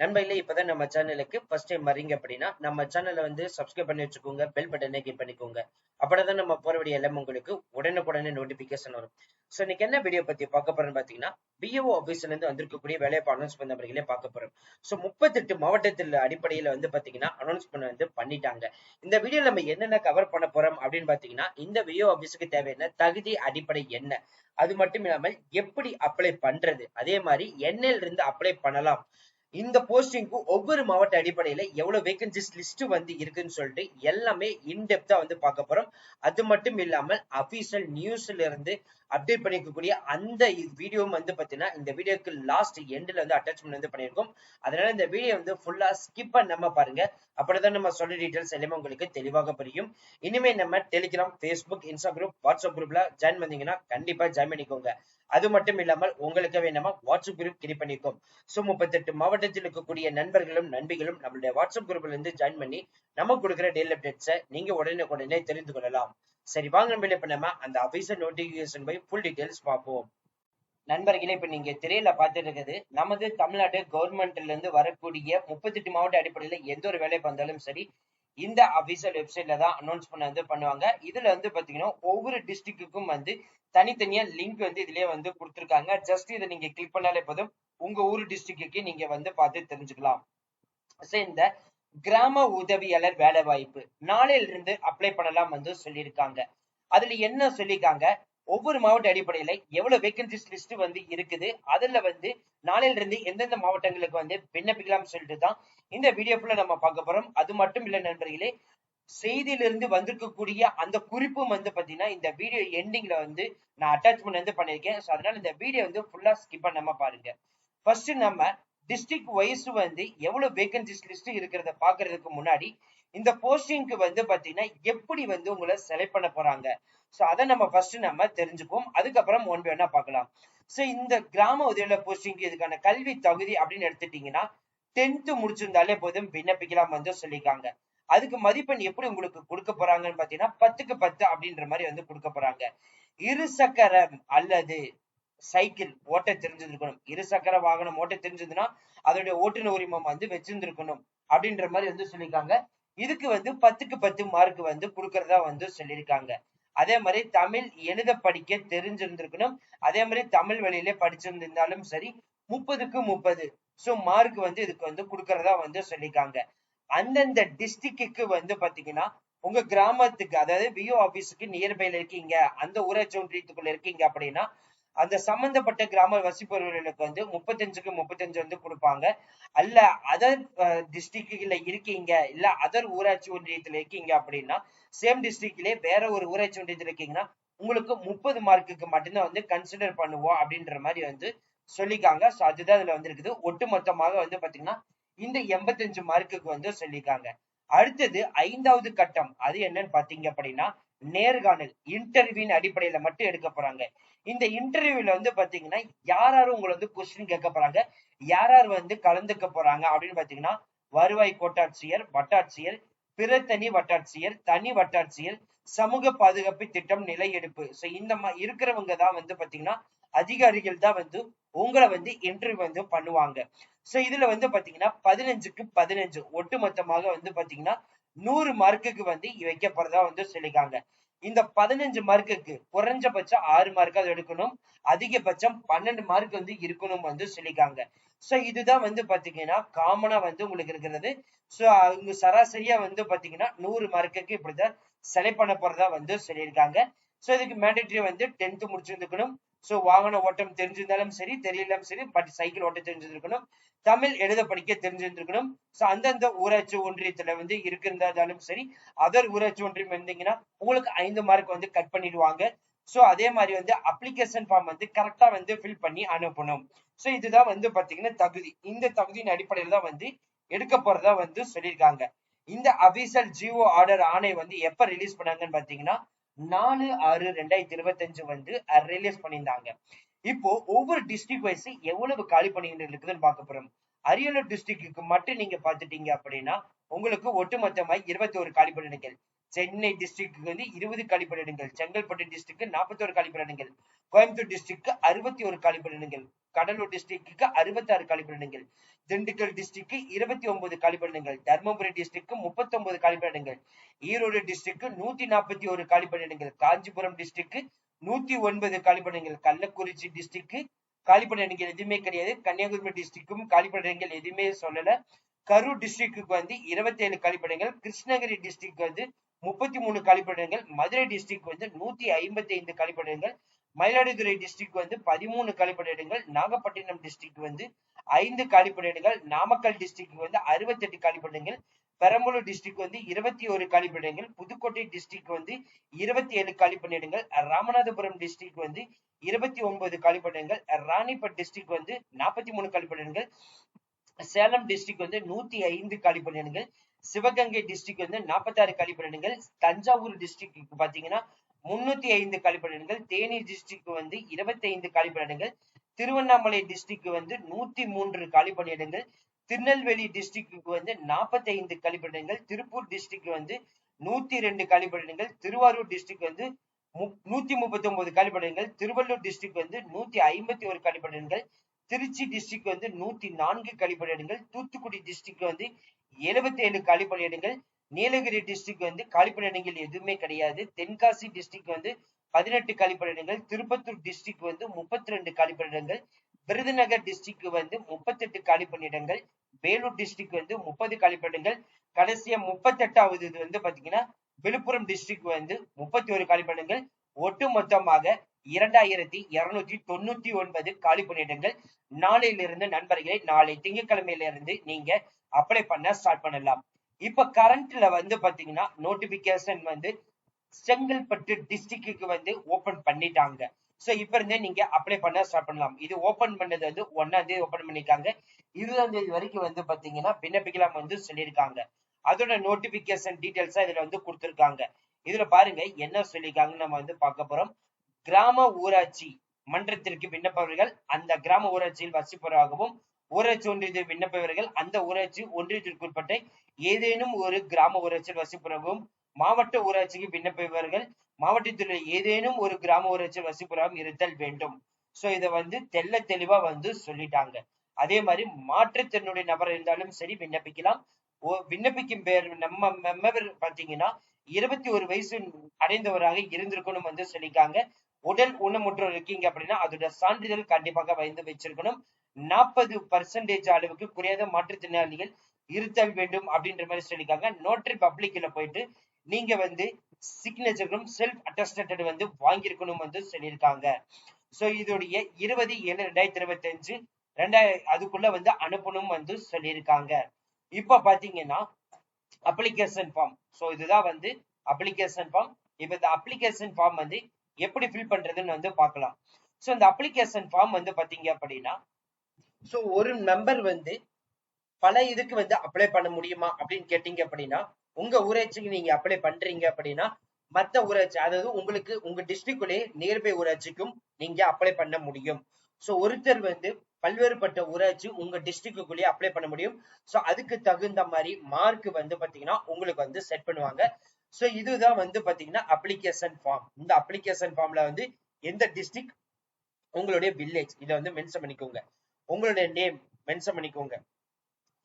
நண்பர்களே இப்பதான் நம்ம சேனலுக்கு ஃபர்ஸ்ட் டைம் வரீங்க அப்படின்னா நம்ம சேனலை வந்து சப்ஸ்கிரைப் பண்ணி வச்சுக்கோங்க பெல் பட்டனை கிளிக் பண்ணிக்கோங்க. அப்படிதான் நம்ம போற வேண்டிய எல்லாம் உங்களுக்கு உடனுக்குடனே நோட்டிபிகேஷன் வரும். ஸோ இன்னைக்கு என்ன வீடியோ பத்தி பார்க்க போறோம்னு பாத்தீங்கன்னா பிஓ ஆபீஸ்ல இருந்து வந்திருக்கக்கூடிய வேலையை அனௌன்ஸ் பண்ண பிறகுலே பார்க்க போறோம். ஸோ முப்பத்தெட்டு மாவட்டத்தில் அடிப்படையில வந்து பாத்தீங்கன்னா அனௌன்ஸ் பண்ண வந்து பண்ணிட்டாங்க. இந்த வீடியோல நம்ம என்னென்ன கவர் பண்ண போறோம் அப்படின்னு பாத்தீங்கன்னா இந்த விஓ ஆபீஸுக்கு தேவையான தகுதி அடிப்படை என்ன? அது மட்டும் இல்லாமல் எப்படி அப்ளை பண்றது? அதே மாதிரி என்னையில இருந்து அப்ளை பண்ணலாம். இந்த போஸ்டிங்க்கு ஒவ்வொரு மாவட்ட அடிப்படையில எவ்வளவு வேகன்சிஸ் லிஸ்ட் வந்து இருக்குன்னு சொல்லிட்டு எல்லாமே இன்டெப்தா வந்து பார்க்க போறோம். அது மட்டும் இல்லாமல் அபிஷியல் நியூஸ்ல இருந்து அப்டேட் பண்ணிக்கக்கூடிய அந்த வீடியோவும் வந்து பாத்தீங்கன்னா இந்த வீடியோக்கு லாஸ்ட் எண்டில் வந்து அட்டாச்மெண்ட் வந்து பண்ணியிருக்கோம் அதனால இந்த வீடியோ வந்து ஃபுல்லா ஸ்கிப் பண்ணாம பாருங்க. அப்படிதான் நம்ம சொல்ல டீடைல்ஸ் எல்லாமே உங்களுக்கு தெளிவாக புரியும். இனிமே நம்ம டெலிகிராம் ஃபேஸ்புக் இன்ஸ்டாகிராம் வாட்ஸ்அப் குரூப்ல ஜாயின் பண்ணீங்கன்னா கண்டிப்பா ஜாயின் பண்ணிக்கோங்க. அது மட்டும் இல்லாமல் உங்களுக்கு வேணுமா வாட்ஸ்அப் குரூப் கிரியேட் பண்ணிக்கோம். சோ முப்பத்தெட்டு மாவட்டத்தில் இருக்கக்கூடிய நண்பர்களும் நண்பிகளும் நம்மளுடைய வாட்ஸ்அப் குரூப்ல இருந்து ஜாயின் பண்ணி நம்ம கொடுக்குற டெய்லி அப்டேட்ஸை நீங்க உடனே உடனே தெரிந்து கொள்ளலாம். சரி வாங்க நம்ம இப்ப நம்ம அந்த அபிசர் நோட்டிபிகேஷன் போய் ஃபுல் டீடைல்ஸ் பார்ப்போம். நண்பர்களே இப்ப நீங்க திரையில பார்த்துட்டு இருக்குது நமது தமிழ்நாடு கவர்மெண்ட்ல இருந்து வரக்கூடிய முப்பத்தெட்டு மாவட்ட அடிப்படையில எந்த ஒரு வேலை வந்தாலும் சரி இந்த அபிஷியல் வெப்சைட்ல தான் அனௌன்ஸ் பண்ண வந்து பண்ணுவாங்க. இதுல வந்து பாத்தீங்கன்னா ஒவ்வொரு டிஸ்ட்ரிக்ட்டுக்கும் வந்து தனித்தனியா லிங்க் வந்து இதுலயே வந்து கொடுத்துருக்காங்க. ஜஸ்ட் இதை நீங்க கிளிக் பண்ணாலே போதும். உங்க ஊர் டிஸ்ட்ரிக்ட்டுக்கு நீங்க வந்து பார்த்து தெரிஞ்சுக்கலாம். சோ இந்த கிராம உதவியாளர் வேலை வாய்ப்பு. நாளையில இருந்து அப்ளை பண்ணலாம் வந்து சொல்லியிருக்காங்க. அதுல என்ன சொல்லியிருக்காங்க? ஒவ்வொரு மாவட்ட அடிப்படையில எவ்வளவு வேகன்சிஸ் லிஸ்ட் வந்து இருக்குது? அதுல வந்து நாளையில இருந்து எந்தெந்த மாவட்டங்களுக்கு வந்து விண்ணப்பிக்கலாம் சொல்லிட்டு தான் இந்த வீடியோ ஃபுல்லா நம்ம பார்க்க போறோம். அது மட்டும் இல்ல நண்பர்களே செய்தியிலிருந்து வந்திருக்கக்கூடிய அந்த குறிப்பும் வந்து பாத்தீங்கன்னா இந்த வீடியோ எண்டிங்ல வந்து நான் அட்டாச்மெண்ட் வந்து பண்ணிருக்கேன் ஸோ அதனால இந்த வீடியோ வந்து ஃபுல்லா ஸ்கிப் பண்ணாம பாருங்க. ஃபர்ஸ்ட் நம்ம டிஸ்ட்ரிக்ட் வைஸ் வந்து எவ்வளவு வேகன்சிஸ் லிஸ்ட் இருக்கிறத பாக்குறதுக்கு முன்னாடி இந்த போஸ்டிங்க்கு வந்து பாத்தீங்கன்னா எப்படி வந்து உங்களை செலக்ட் பண்ண போறாங்க? ஸோ அதை நம்ம ஃபர்ஸ்ட் நம்ம தெரிஞ்சுப்போம். அதுக்கப்புறம் ஒன் வேணா பார்க்கலாம். ஸோ இந்த கிராம உதவியாளர் போஸ்டிங்க்கு இதுக்கான கல்வி தகுதி அப்படின்னு எடுத்துட்டீங்கன்னா டென்த்து முடிச்சிருந்தாலே போதும் விண்ணப்பிக்கலாம் வந்து சொல்லியிருக்காங்க. அதுக்கு மதிப்பெண் எப்படி உங்களுக்கு கொடுக்க போறாங்கன்னு பாத்தீங்கன்னா பத்துக்கு பத்து அப்படின்ற மாதிரி வந்து கொடுக்க போறாங்க. இருசக்கரம் அல்லது சைக்கிள் ஓட்ட தெரிஞ்சிருக்கணும். இருசக்கர வாகனம் ஓட்ட தெரிஞ்சதுன்னா அதனுடைய ஓட்டுநர் உரிமம் வந்து வச்சிருந்திருக்கணும். அப்படின்ற மாதிரி வந்து சொல்லியிருக்காங்க. இதுக்கு வந்து பத்துக்கு பத்து மார்க் வந்து கொடுக்கறதா வந்து சொல்லியிருக்காங்க. அதே மாதிரி தமிழ் எழுத படிக்க தெரிஞ்சிருந்திருக்கணும். அதே மாதிரி தமிழ் வழியில படிச்சிருந்திருந்தாலும் சரி முப்பதுக்கு முப்பது. சோ மார்க் வந்து இதுக்கு வந்து கொடுக்கறதா வந்து சொல்லியிருக்காங்க. அந்தந்த டிஸ்ட்ரிக்டுக்கு வந்து பாத்தீங்கன்னா உங்க கிராமத்துக்கு அதாவது விஓ ஆபீஸுக்கு நியர்பைல இருக்கீங்க அந்த ஊராட்சி ஒன்றியத்துக்குள்ள இருக்கீங்க அப்படின்னா அந்த சம்பந்தப்பட்ட கிராம வசிப்பவர்களுக்கு வந்து முப்பத்தஞ்சுக்கு முப்பத்தஞ்சு வந்து கொடுப்பாங்க. அல்ல அதர் டிஸ்ட்ரிக்ட்ல இருக்கீங்க இல்ல அதர் ஊராட்சி ஒன்றியத்துல இருக்கீங்க அப்படின்னா சேம் டிஸ்ட்ரிக்ட்லயே வேற ஒரு ஊராட்சி ஒன்றியத்துல இருக்கீங்கன்னா உங்களுக்கு முப்பது மார்க்குக்கு மட்டும்தான் வந்து கன்சிடர் பண்ணுவோம் அப்படின்ற மாதிரி வந்து சொல்லிக்காங்க. ஸோ அதுதான் இதுல வந்து இருக்குது ஒட்டுமொத்தமாக வந்து பாத்தீங்கன்னா இந்த எண்பத்தஞ்சு மார்க்குக்கு வந்து சொல்லியிருக்காங்க அடுத்தது ஐந்தாவது கட்டம். அது என்னன்னு பாத்தீங்க அப்படின்னா நேர்காணல் இன்டர்வியூன் அடிப்படையில மட்டும் எடுக்க போறாங்க. இந்த இன்டர்வியூல வந்து பாத்தீங்கன்னா யார் யாரும் உங்களை வந்து கொஸ்டின் கேட்க போறாங்க? யார் யார் வந்து கலந்துக்க போறாங்க? அப்படின்னு பாத்தீங்கன்னா வருவாய் கோட்டாட்சியர் வட்டாட்சியர் பிற தனி வட்டாட்சியர் தனி வட்டாட்சியர் சமூக பாதுகாப்பு திட்டம் நிலை எடுப்பு. சோ இந்த மாதிரி இருக்கிறவங்க தான் வந்து பாத்தீங்கன்னா அதிகாரிகள் தான் வந்து உங்களை வந்து இன்டர்வியூ வந்து பண்ணுவாங்க. சோ இதுல வந்து பாத்தீங்கன்னா பதினஞ்சுக்கு பதினஞ்சு ஒட்டுமொத்தமாக வந்து பாத்தீங்கன்னா நூறு மார்க்குக்கு வந்து வைக்கப்படுறதா வந்து சொல்லிக்காங்க இந்த பதினஞ்சு மார்க்குக்கு குறைஞ்சபட்சம் ஆறு மார்க் அது எடுக்கணும். அதிகபட்சம் பன்னெண்டு மார்க் வந்து இருக்கணும் வந்து சொல்லிக்காங்க சோ இதுதான் வந்து பாத்தீங்கன்னா காமனா வந்து உங்களுக்கு இருக்கிறது. சோ அவங்க சராசரியா வந்து பாத்தீங்கன்னா நூறு மார்க்குக்கு இப்படிதான் செலக்ட் பண்ண போறதா வந்து சொல்லியிருக்காங்க. சோ இதுக்கு மேண்டேட்டரி வந்து டென்த்து முடிச்சிருந்துக்கணும். சோ வாகன ஓட்டம் தெரிஞ்சிருந்தாலும் சரி தெரியலாம் சரி பட் சைக்கிள் ஓட்ட தெரிஞ்சிருக்கணும் தமிழ் எழுத படிக்க தெரிஞ்சிருந்திருக்கணும். ஸோ அந்தந்த ஊராட்சி ஒன்றியத்துல வந்து இருக்கிருந்தாலும் சரி அதர் ஊராட்சி ஒன்றியம் இருந்தீங்கன்னா உங்களுக்கு ஐந்து மார்க் வந்து கட் பண்ணிடுவாங்க. சோ அதே மாதிரி வந்து அப்ளிகேஷன் ஃபார்ம் வந்து கரெக்டா வந்து ஃபில் பண்ணி அனுப்பணும். சோ இதுதான் வந்து பாத்தீங்கன்னா தகுதி. இந்த தகுதியின் அடிப்படையில தான் வந்து எடுக்க போறதா வந்து சொல்லியிருக்காங்க. இந்த அபிஷியல் ஜிஓ ஆர்டர் ஆணை வந்து எப்ப ரிலீஸ் பண்ணாங்கன்னு பாத்தீங்கன்னா நாலு ஆறு ரெண்டாயிரத்தி இருபத்தஞ்சு வந்து ரிலீஸ் பண்ணியிருந்தாங்க. இப்போ ஒவ்வொரு டிஸ்ட்ரிக்ட் வைஸ் எவ்வளவு காலி பணியினர் இருக்குதுன்னு பார்க்க போறோம். அரியலூர் டிஸ்ட்ரிக்ட்டுக்கு மட்டும் நீங்க பாத்துட்டீங்க அப்படின்னா உங்களுக்கு ஒட்டுமொத்தமாய் இருபத்தி ஒரு காலி பணியிடங்கள். சென்னை டிஸ்ட்ரிக்ட்க்கு வந்து இருபது கழிப்பிடங்கள் செங்கல்பட்டு டிஸ்ட்ரிக்ட் நாற்பத்தோரு காலி கோயம்புத்தூர் டிஸ்ட்ரிக்ட் அறுபத்தி ஒரு கழிப்பிடங்கள் கடலூர் டிஸ்ட்ரிக்ட்க்கு அறுபத்தாறு கழிப்பிடங்கள் திண்டுக்கல் டிஸ்ட்ரிக்ட் இருபத்தி ஒன்பது கழிப்பிடங்கள் தர்மபுரி டிஸ்ட்ரிக்ட் முப்பத்தி ஒன்பது கழிப்பிடங்கள் ஈரோடு டிஸ்ட்ரிக்ட் நூத்தி நாற்பத்தி ஒரு கழிப்பிடங்கள் காஞ்சிபுரம் டிஸ்ட்ரிக்ட் நூத்தி ஒன்பது கழிப்பிடங்கள் கள்ளக்குறிச்சி டிஸ்ட்ரிக்ட் காலி எதுவுமே கிடையாது கன்னியாகுமரி டிஸ்ட்ரிக்டும் காலி எதுவுமே சொல்லல கரூர் டிஸ்ட்ரிக்டுக்கு வந்து இருபத்தி ஏழு கழிப்பிடங்கள் கிருஷ்ணகிரி டிஸ்ட்ரிக்ட் வந்து முப்பத்தி மூணு கழிப்பிடங்கள் மதுரை டிஸ்ட்ரிக்ட் வந்து நூத்தி ஐம்பத்தி ஐந்து கழிப்பிடங்கள் மயிலாடுதுறை டிஸ்ட்ரிக்ட் வந்து பதிமூணு கழிப்பிடங்கள் நாகப்பட்டினம் டிஸ்ட்ரிக்ட் வந்து ஐந்து கழிப்பிடங்கள் நாமக்கல் டிஸ்ட்ரிக்ட் வந்து அறுபத்தி எட்டு கழிப்பிடங்கள் பெரம்பலூர் டிஸ்ட்ரிக்ட் வந்து இருபத்தி ஒரு கழிப்பிடங்கள் புதுக்கோட்டை டிஸ்ட்ரிக்ட் வந்து இருபத்தி ஏழு கழிப்பிடங்கள் ராமநாதபுரம் டிஸ்ட்ரிக்ட் வந்து இருபத்தி ஒன்பது கழிப்பிடங்கள் ராணிப்பட் டிஸ்ட்ரிக்ட் வந்து நாற்பத்தி மூணு கழிப்பிடங்கள் சேலம் டிஸ்ட்ரிக்ட் வந்து நூத்தி ஐந்து கழிப்பிடங்கள் சிவகங்கை டிஸ்ட்ரிக்ட் வந்து நாற்பத்தாறு கழிப்பிடங்கள் தஞ்சாவூர் டிஸ்ட்ரிக்ட் பாத்தீங்கன்னா முன்னூத்தி ஐந்து கழிப்பிடங்கள் தேனி டிஸ்ட்ரிக்ட் வந்து இருபத்தி ஐந்து கழிப்பிடங்கள் திருவண்ணாமலை டிஸ்ட்ரிக்ட் வந்து நூத்தி மூன்று கழிப்பணியிடங்கள் திருநெல்வேலி டிஸ்ட்ரிக்ட் வந்து நாற்பத்தி ஐந்து கழிப்பிடங்கள் திருப்பூர் டிஸ்ட்ரிக்ட் வந்து நூத்தி ரெண்டு கழிப்பிடங்கள் திருவாரூர் டிஸ்ட்ரிக்ட் வந்து நூத்தி முப்பத்தி ஒன்பது கழிப்பிடங்கள் திருவள்ளூர் டிஸ்ட்ரிக்ட் வந்து நூத்தி ஐம்பத்தி ஒரு கழிப்பிடங்கள் திருச்சி டிஸ்ட்ரிக்ட் வந்து நூத்தி நான்கு கழிப்பணியிடங்கள் தூத்துக்குடி டிஸ்ட்ரிக்ட் வந்து எழுபத்தி ஏழு கழிப்பணியிடங்கள் நீலகிரி டிஸ்ட்ரிக்ட் வந்து கழிப்பணியிடங்கள் எதுவுமே கிடையாது. தென்காசி டிஸ்ட்ரிக்ட் வந்து பதினெட்டு கழிப்பணியிடங்கள் திருப்பத்தூர் டிஸ்ட்ரிக்ட் வந்து முப்பத்தி ரெண்டு கழிப்பணியிடங்கள் விருதுநகர் டிஸ்ட்ரிக்ட் வந்து முப்பத்தெட்டு கழிப்பணியிடங்கள் வேலூர் டிஸ்ட்ரிக்ட் வந்து முப்பது கழிப்பணியிடங்கள் கடைசியா முப்பத்தி எட்டாவது இது வந்து பாத்தீங்கன்னா விழுப்புரம் டிஸ்ட்ரிக்ட் வந்து முப்பத்தி ஒரு கழிப்பணியிடங்கள் ஒட்டு மொத்தமாக இரண்டாயிரத்தி இருநூத்தி தொண்ணூத்தி ஒன்பது காலி பணியிடங்கள் நாளையிலிருந்து நண்பர்களே நாளை திங்கட்கிழமையிலிருந்து நீங்க அப்ளை பண்ண ஸ்டார்ட் பண்ணலாம். இப்ப கரண்ட்ல வந்து பாத்தீங்கன்னா நோட்டிபிகேஷன் வந்து செங்கல்பட்டு டிஸ்ட்ரிக்ட்டுக்கு வந்து ஓபன் பண்ணிட்டாங்க. சோ இப்ப இருந்தே நீங்க அப்ளை பண்ண ஸ்டார்ட் பண்ணலாம். இது ஓபன் பண்ணது வந்து ஒன்னாம் தேதி ஓபன் பண்ணிருக்காங்க இருபதாம் தேதி வரைக்கும் வந்து பாத்தீங்கன்னா விண்ணப்பிக்கலாம் வந்து சொல்லியிருக்காங்க. அதோட நோட்டிபிகேஷன் டீடைல்ஸா இதுல வந்து கொடுத்திருக்காங்க. இதுல பாருங்க என்ன சொல்லியிருக்காங்கன்னு நம்ம வந்து பார்க்க போறோம். கிராம ஊராட்சி மன்றத்திற்கு விண்ணப்பவர்கள் அந்த கிராம ஊராட்சியில் வசிப்பவராகவும் ஊராட்சி ஒன்றியத்தில் விண்ணப்பவர்கள் அந்த ஊராட்சி ஒன்றியத்திற்குட்பட்ட ஏதேனும் ஒரு கிராம ஊராட்சியில் வசிப்பவராகவும் மாவட்ட ஊராட்சிக்கு விண்ணப்பவர்கள் மாவட்டத்தில் ஏதேனும் ஒரு கிராம ஊராட்சியில் வசிப்பவராகவும் இருத்தல் வேண்டும். சோ இத வந்து தெல்ல தெளிவா வந்து சொல்லிட்டாங்க. அதே மாதிரி மாற்றுத்திறனுடைய நபர் இருந்தாலும் சரி விண்ணப்பிக்கலாம். விண்ணப்பிக்கும் பேர் நம்ம மெம்பர் பாத்தீங்கன்னா இருபத்தி ஒரு வயசு அடைந்தவராக இருந்திருக்கணும் வந்து சொல்லிக்காங்க உடல் ஊனமுற்றோர் இருக்கீங்க அப்படின்னா அதோட சான்றிதழ் கண்டிப்பாக வைந்து வச்சிருக்கணும். நாற்பது பர்சன்டேஜ் அளவுக்கு குறையாத மாற்றுத்திறனாளிகள் இருத்தல் வேண்டும் அப்படின்ற மாதிரி சொல்லியிருக்காங்க. நோட்டரி பப்ளிக்ல போயிட்டு நீங்க வந்து சிக்னேச்சர்களும் செல்ஃப் அட்டஸ்டட் வந்து வாங்கியிருக்கணும் வந்து சொல்லியிருக்காங்க. சோ இதோடைய இருபது ஏழு ரெண்டாயிரத்தி இருபத்தி அஞ்சு ரெண்டாயிரம் அதுக்குள்ள வந்து அனுப்பணும் வந்து சொல்லியிருக்காங்க. இப்ப பாத்தீங்கன்னா அப்ளிகேஷன் ஃபார்ம் சோ இதுதான் வந்து அப்ளிகேஷன் ஃபார்ம் இப்ப இந்த அப்ளிகேஷன் ஃபார்ம் வந்து எப்படி ஃபில் பண்றதுன்னு வந்து பார்க்கலாம். ஸோ இந்த அப்ளிகேஷன் ஃபார்ம் வந்து பார்த்தீங்க அப்படின்னா ஸோ ஒரு மெம்பர் வந்து பல இதுக்கு வந்து அப்ளை பண்ண முடியுமா அப்படின்னு கேட்டீங்க அப்படின்னா உங்க ஊராட்சிக்கு நீங்க அப்ளை பண்றீங்க அப்படின்னா மத்த ஊராட்சி அதாவது உங்களுக்கு உங்க டிஸ்ட்ரிக்ட்குள்ளேயே நியர்பை ஊராட்சிக்கும் நீங்க அப்ளை பண்ண முடியும். சோ ஒருத்தர் வந்து பல்வேறுபட்ட ஊராட்சி உங்க டிஸ்ட்ரிக்டுக்குள்ளேயே அப்ளை பண்ண முடியும். சோ அதுக்கு தகுந்த மாதிரி மார்க் வந்து பாத்தீங்கன்னா உங்களுக்கு வந்து செட் பண்ணுவாங்க. சோ இதுதான் வந்து பாத்தீங்கன்னா அப்ளிகேஷன் ஃபார்ம் இந்த அப்ளிகேஷன் ஃபார்ம்ல வந்து எந்த டிஸ்ட்ரிக்ட் உங்களுடைய வில்லேஜ் இதை வந்து மென்ஷன் பண்ணிக்கோங்க. உங்களுடைய நேம் மென்ஷன் பண்ணிக்கோங்க.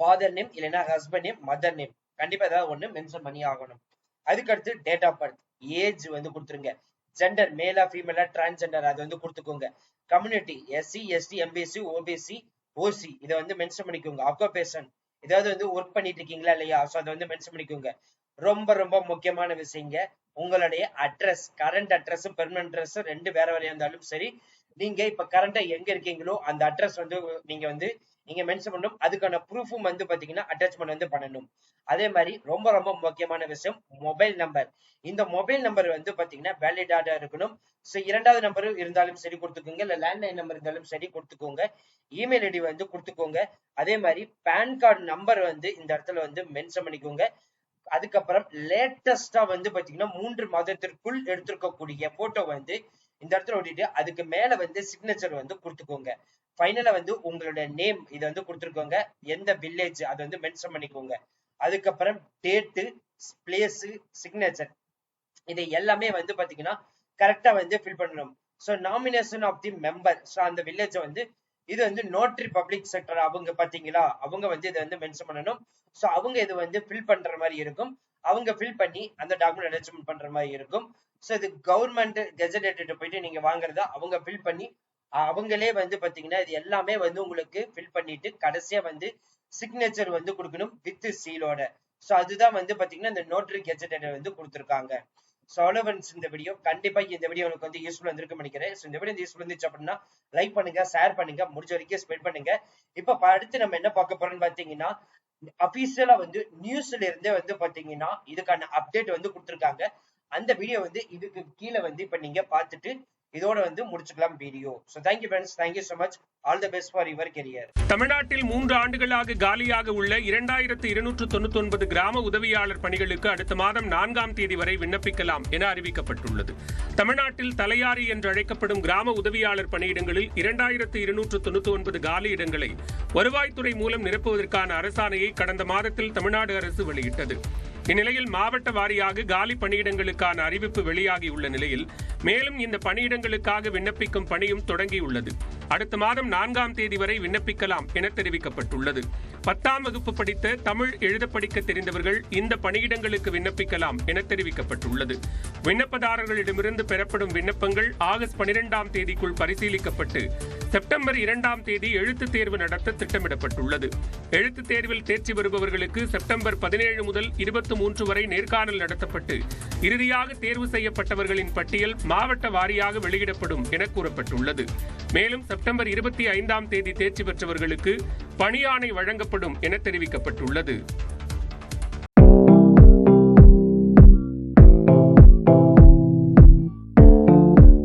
ஃபாதர் நேம் இல்லைன்னா ஹஸ்பண்ட் நேம் மதர் நேம் கண்டிப்பா ஏதாவது ஒண்ணு மென்ஷன் பண்ணி ஆகணும். அதுக்கடுத்து டேட் ஆஃப் பர்த் ஏஜ் வந்து கொடுத்துருங்க. ஜெண்டர் மேலா ஃபீமேலா டிரான்ஸ்ஜெண்டர் அது வந்து கொடுத்துக்கோங்க. Community SC ST MBC OBC OC இதை வந்து மென்ஷன் பண்ணிக்கோங்க. ஆக்குபேஷன் ஏதாவது வந்து ஒர்க் பண்ணிட்டு இருக்கீங்களா இல்லையா? ஸோ அதை வந்து மென்ஷன் பண்ணிக்கோங்க. ரொம்ப ரொம்ப முக்கியமான விஷயங்க. உங்களுடைய address current address permanent address ரெண்டு வேற வேறையா இருந்தாலும் சரி நீங்க இப்ப கரண்டா எங்க இருக்கீங்களோ அந்த அட்ரஸ் வந்து நீங்க வந்து நீங்க மென்ஷன் பண்ணணும். அதுக்கான ப்ரூஃபும் வந்து பாத்தீங்கன்னா அட்டாச்மெண்ட் வந்து பண்ணணும். அதே மாதிரி ரொம்ப ரொம்ப முக்கியமான விஷயம் மொபைல் நம்பர் இந்த மொபைல் நம்பர் வந்து பாத்தீங்கன்னா வேலிடாடா இருக்கணும். ஸோ இரண்டாவது நம்பர் இருந்தாலும் சரி கொடுத்துக்கோங்க. இல்ல லேண்ட்லைன் நம்பர் இருந்தாலும் சரி கொடுத்துக்கோங்க. இமெயில் ஐடி வந்து கொடுத்துக்கோங்க. அதே மாதிரி பேன் கார்டு நம்பர் வந்து இந்த இடத்துல வந்து மென்ஷன் பண்ணிக்கோங்க. அதுக்கப்புறம் லேட்டஸ்டா வந்து பாத்தீங்கன்னா மூன்று மாதத்திற்குள் எடுத்திருக்கக்கூடிய போட்டோ வந்து இந்த இடத்துல ஓட்டிட்டு அதுக்கு மேல வந்து சிக்னேச்சர் வந்து கொடுத்துக்கோங்க. ஃபைனலா வந்து உங்களோட நேம் இதை வந்து கொடுத்துருக்கோங்க. எந்த வில்லேஜ் அதை வந்து மென்ஷன் பண்ணிக்கோங்க. அதுக்கப்புறம் டேட்டு பிளேஸ் சிக்னேச்சர் இதை எல்லாமே வந்து பாத்தீங்கன்னா கரெக்டா வந்து ஃபில் பண்ணணும். So nomination of the member so அந்த வில்லேஜை வந்து இது வந்து நோட்ரி பப்ளிக் செக்டர் அவங்க பாத்தீங்களா அவங்க வந்து இதை வந்து மென்ஷன் பண்ணணும். ஸோ அவங்க இது வந்து ஃபில் பண்ற மாதிரி இருக்கும். அவங்க ஃபில் பண்ணி அந்த டாக்குமெண்ட் அட்டாச்மெண்ட் பண்ற மாதிரி இருக்கும். ஸோ இது கவர்மெண்ட் கெஜடேட்டட் போயிட்டு நீங்க வாங்குறதா அவங்க ஃபில் பண்ணி அவங்களே வந்து பாத்தீங்கன்னா இது எல்லாமே வந்து உங்களுக்கு ஃபில் பண்ணிட்டு கடைசியா வந்து சிக்னேச்சர் வந்து கொடுக்கணும் வித் சீலோட ஸோ அதுதான் வந்து பாத்தீங்கன்னா இந்த நோட்ரி கெஜடேட்டர் வந்து கொடுத்துருக்காங்க. ஸோ இந்த வீடியோ கண்டிப்பா இந்த வீடியோ உங்களுக்கு வந்து யூஸ்ஃபுல் வந்திருக்கும் நினைக்கிறேன். ஸோ இந்த வீடியோ யூஸ்ஃபுல் இருந்துச்சு அப்படின்னா லைக் பண்ணுங்க ஷேர் பண்ணுங்க முடிஞ்ச வரைக்கும் ஸ்பெண்ட் பண்ணுங்க. இப்ப அடுத்து நம்ம என்ன பார்க்க போறோம்னு பாத்தீங்கன்னா அபிஷியலா வந்து நியூஸ்ல இருந்தே வந்து பாத்தீங்கன்னா இதுக்கான அப்டேட் வந்து கொடுத்துருக்காங்க. அந்த வீடியோ வந்து இதுக்கு கீழே வந்து இப்ப நீங்க பாத்துட்டு இதோட வந்து முடிச்சுக்கலாம் video so thank you friends thank you so much all the best for your career தமிழ்நாட்டில் மூன்று ஆண்டுகளாக காலியாக உள்ள இரண்டாயிரத்து இருநூற்று தொண்ணூத்தி ஒன்பது கிராம உதவியாளர் பணிகளுக்கு அடுத்த மாதம் நான்காம் தேதி வரை விண்ணப்பிக்கலாம் என அறிவிக்கப்பட்டுள்ளது. தமிழ்நாட்டில் தலையாரி என்று அழைக்கப்படும் கிராம உதவியாளர் பணியிடங்களில் இரண்டாயிரத்து இருநூற்று தொண்ணூத்தி ஒன்பது காலி இடங்களை வருவாய்த்துறை மூலம் நிரப்புவதற்கான அரசாணையை கடந்த மாதத்தில் தமிழ்நாடு அரசு வெளியிட்டது. இந்நிலையில் மாவட்ட வாரியாக காலி பணியிடங்களுக்கான அறிவிப்பு வெளியாகியுள்ள நிலையில் மேலும் இந்த பணியிடங்களுக்காக விண்ணப்பிக்கும் பணியும் தொடங்கியுள்ளது. அடுத்த மாதம் நான்காம் தேதி வரை விண்ணப்பிக்கலாம் என தெரிவிக்கப்பட்டுள்ளது. பத்தாம் வகுப்பு படித்த தமிழ் எழுத படிக்க தெரிந்தவர்கள் இந்த பணியிடங்களுக்கு விண்ணப்பிக்கலாம் என தெரிவிக்கப்பட்டுள்ளது. விண்ணப்பதாரர்களிடமிருந்து பெறப்படும் விண்ணப்பங்கள் ஆகஸ்ட் பனிரெண்டாம் தேதிக்குள் பரிசீலிக்கப்பட்டு செப்டம்பர் இரண்டாம் தேதி எழுத்துத் தேர்வு நடத்த திட்டமிடப்பட்டுள்ளது. எழுத்துத் தேர்வில் தேர்ச்சி பெறுபவர்களுக்கு செப்டம்பர் பதினேழு முதல் இருபத்தி மூன்று வரை நேர்காணல் நடத்தப்பட்டு இறுதியாக தேர்வு செய்யப்பட்டவர்களின் பட்டியல் மாவட்ட வாரியாக வெளியிடப்படும் என கூறப்பட்டுள்ளது. மேலும் செப்டம்பர் இருபத்தி ஐந்தாம் தேதி தேர்ச்சி பெற்றவர்களுக்கு பணியாணை வழங்கப்படும் என தெரிவிக்கப்பட்டுள்ளது.